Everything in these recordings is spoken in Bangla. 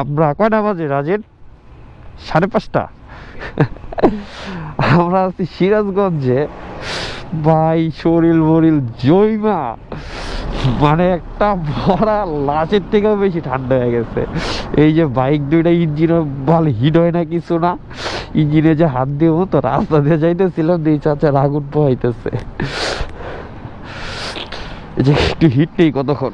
আমরা কয়টা বাজে রাজের সাড়ে পাঁচটা। আমরা আছি সিরাজগঞ্জে। ভাই, শরীর মরিল জৈমা মানে একটা ভরা লাচের থেকেও বেশি ঠান্ডা হয়ে গেছে। এই যে বাইক দুইটা ইঞ্জিন ভালো হিট হয় না কিছু না। ইঞ্জিনে যে হাত দিয়ে তো রাস্তা দিয়ে যাইতেছিলাম দিয়ে চাচার আগুন পোহাইতেছে। যে একটু হিট নেই কতক্ষণ?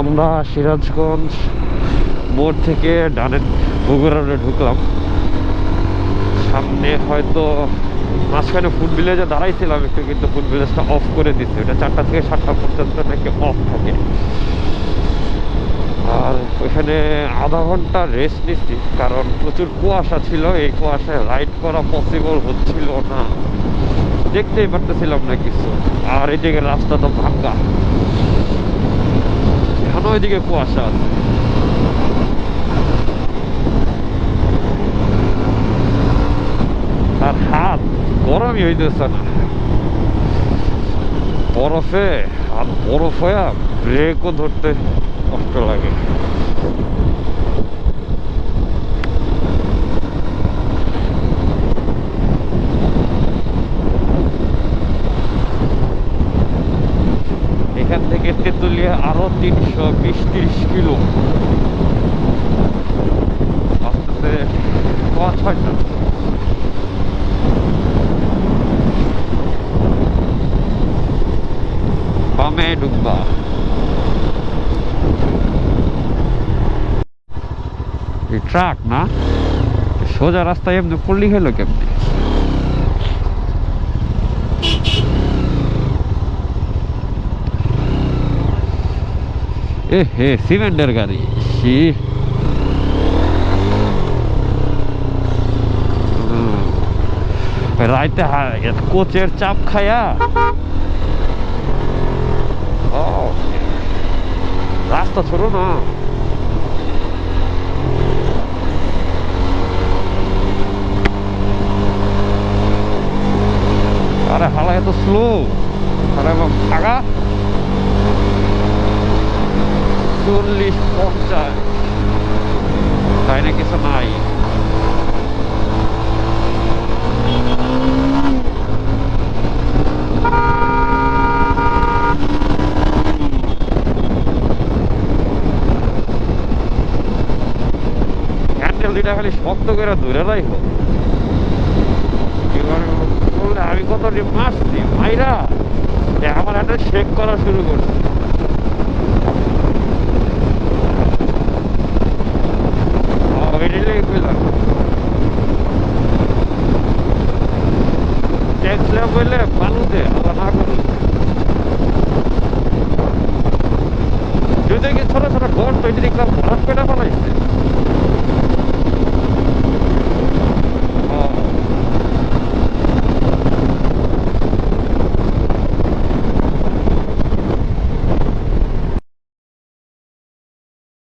আমরা সিরাজগঞ্জ মোড় থেকে ডানে বগুড়া ঢুকলাম। সামনে হয়তো মাঝখানে ফুড ভিলেজে দাঁড়াইছিলাম একটু, কিন্তু ফুড ভিলেজটা অফ করে দিচ্ছে। ওটা চারটা থেকে সাতটা পর্যন্ত নাকি অফ থাকে। আর ওইখানে আধা ঘণ্টা রেস্ট নিচ্ছি, কারণ প্রচুর কুয়াশা ছিল। এই কুয়াশায় রাইড করা পসিবল হচ্ছিল না। দেখতেই পারতেছিলাম না কিছু। আর এদিকে রাস্তা তো ভাঙ্গা এখনও ওইদিকে কুয়াশা আছে। আর হাত গরমই হইতেছে না। বরফে, আর বরফ হয়ে ব্রেকও ধরতে কষ্ট লাগে। এখান থেকে তেঁতুলিয়া আরও তিনশো বিশ তিরিশ কিলো। বামে ঢুকবা এই ট্রাক, না? সোজা রাস্তায় এমনি পড়লি হলো কেমনি? এ হে, সিমেন্টের গাড়ি সি। রাইতে কোচের চাপ খায়া। রাস্তা ছোট না। আরে হালা, এত স্লো আরে ফাঁকা চল্লিশ পঞ্চাশ। তাই না কিছু নাই হ্যান্ডেল খালি শক্ত করে ধরে এবারে বলে আমি কত মাসছি ভাইরা আমার একটা শেক করা শুরু করছে। বললে